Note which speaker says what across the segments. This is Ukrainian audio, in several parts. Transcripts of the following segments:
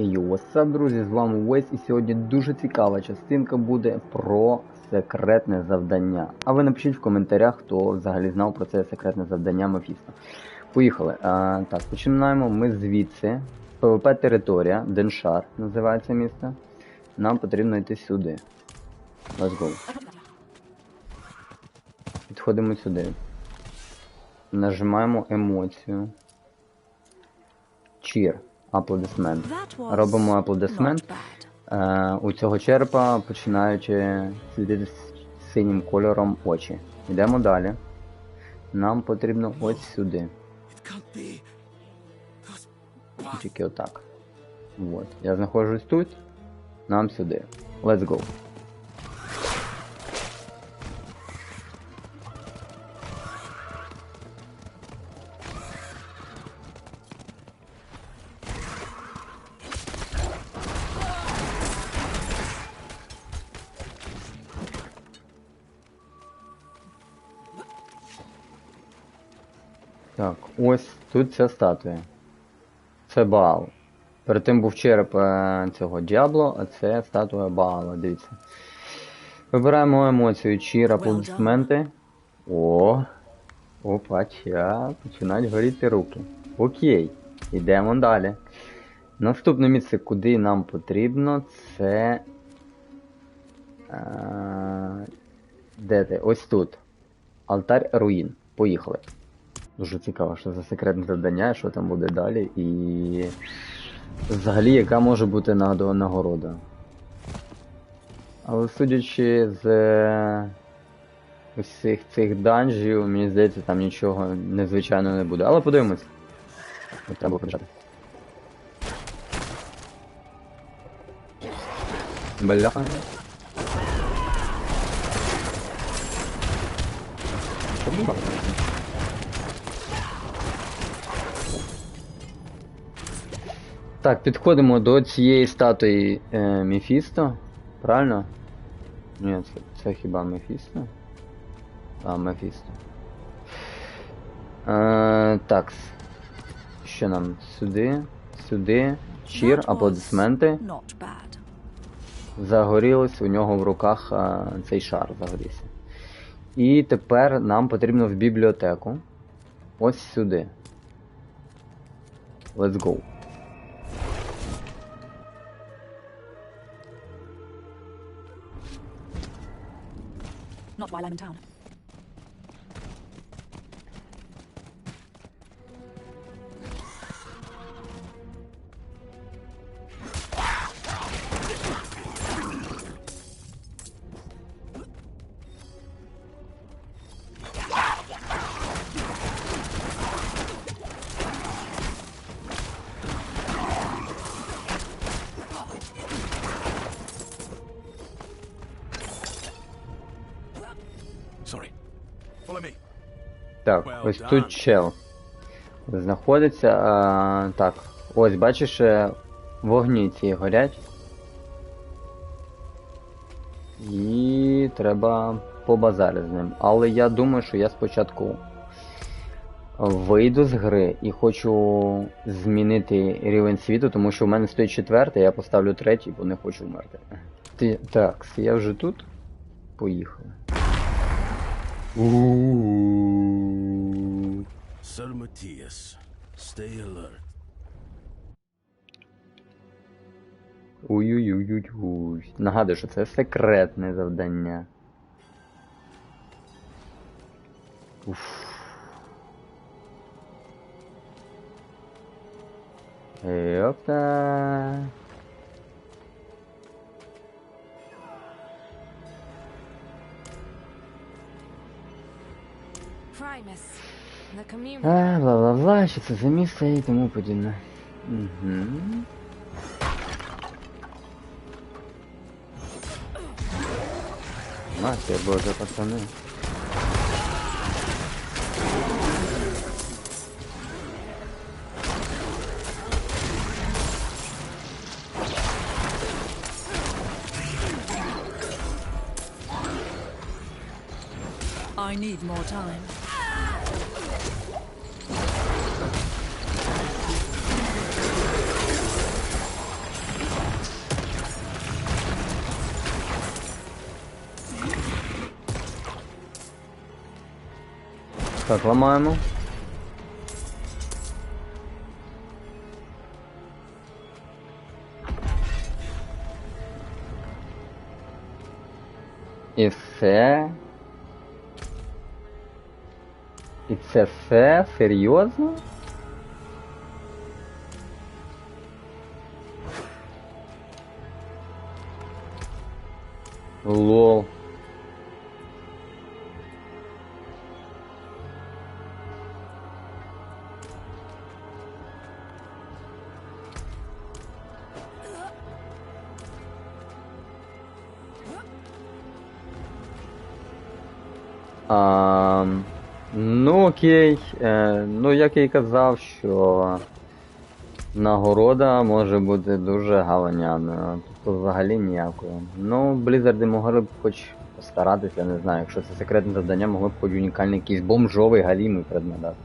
Speaker 1: What's друзі, з вами Вейс, і сьогодні дуже цікава частинка буде про секретне завдання. А ви напишіть в коментарях, хто взагалі знав про це секретне завдання Мефіста. Поїхали. А, так, починаємо ми звідси. ПВП територія, Деншар називається місто. Нам потрібно йти сюди. Let's go. Підходимо сюди. Нажимаємо емоцію. Чір. Аплодисмент. Робимо аплодисмент. Е, у цього черепа починаючи слідити з синім кольором очі. Йдемо далі. Нам потрібно ось сюди. Тільки отак. От. Я знаходжусь тут. Нам сюди. Let's go. Так, ось тут ця статуя. Це Баал. Перед тим був череп е, цього Діабло, а це статуя Баала, дивіться. Вибираємо емоцію чір, аплодисменти. О! Опача, починають горіти руки. Окей, йдемо далі. Наступне місце, куди нам потрібно, це. Е, де ти? Ось тут. Алтарь руїн. Поїхали. Дуже цікаво, що за секретне завдання, що там буде далі, і взагалі яка може бути нагорода. Але судячи з е, усіх цих данжів, мені здається, там нічого незвичайного не буде. Але подивимось. Треба побіжати. Бля. Що? Так, підходимо до цієї статуї е, Мефісто. Правильно? Ні, це, це хіба Мефісто? А, Мефісто. Е, так. Що нам? Сюди, сюди. Чір, аплодисменти. Загорілось у нього в руках а, цей шар загорівся. І тепер нам потрібно в бібліотеку. Ось сюди. Let's go.
Speaker 2: Not while I'm in town.
Speaker 1: Так, ось тут чел знаходиться. А, так, ось бачиш, е, вогні ці горять. І треба побазарити з ним. Але я думаю, що я спочатку вийду з гри і хочу змінити рівень світу, тому що в мене стоїть четвертий, я поставлю третій, бо не хочу вмерти. Ти, так, я вже тут. Поїхали. У-у-у.
Speaker 3: Sir Matthias, stay alert.
Speaker 1: Уй-уй-уй-уй. Нагадую, що це секретне завдання. Уф. Йопта.
Speaker 4: Primus, the community.
Speaker 1: А, бла-бла-бла, що це за місце і тому подібне. Угу. Матір боже, пацани.
Speaker 2: I need more time.
Speaker 1: Так, ламаємо. І все. І це А, ну окей. Е, ну як я і казав, що нагорода може бути дуже галаняною. Тобто взагалі ніякою. Ну, Блізарди могли б хоч постаратися, не знаю, якщо це секретне завдання, могли б хоч унікальний якийсь бомжовий галімий предмет дати.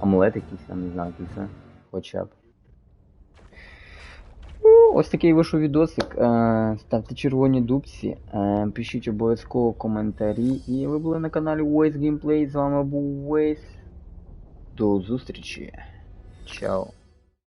Speaker 1: Амулет якийсь, там, не знаю, кільце. Хоча б. Ось такий вийшов відосик. Е, Ставте червоні дубці, е, пишіть обов'язково коментарі. І ви були на каналі Waze Gameplay. З вами був Waze. До зустрічі. Чао.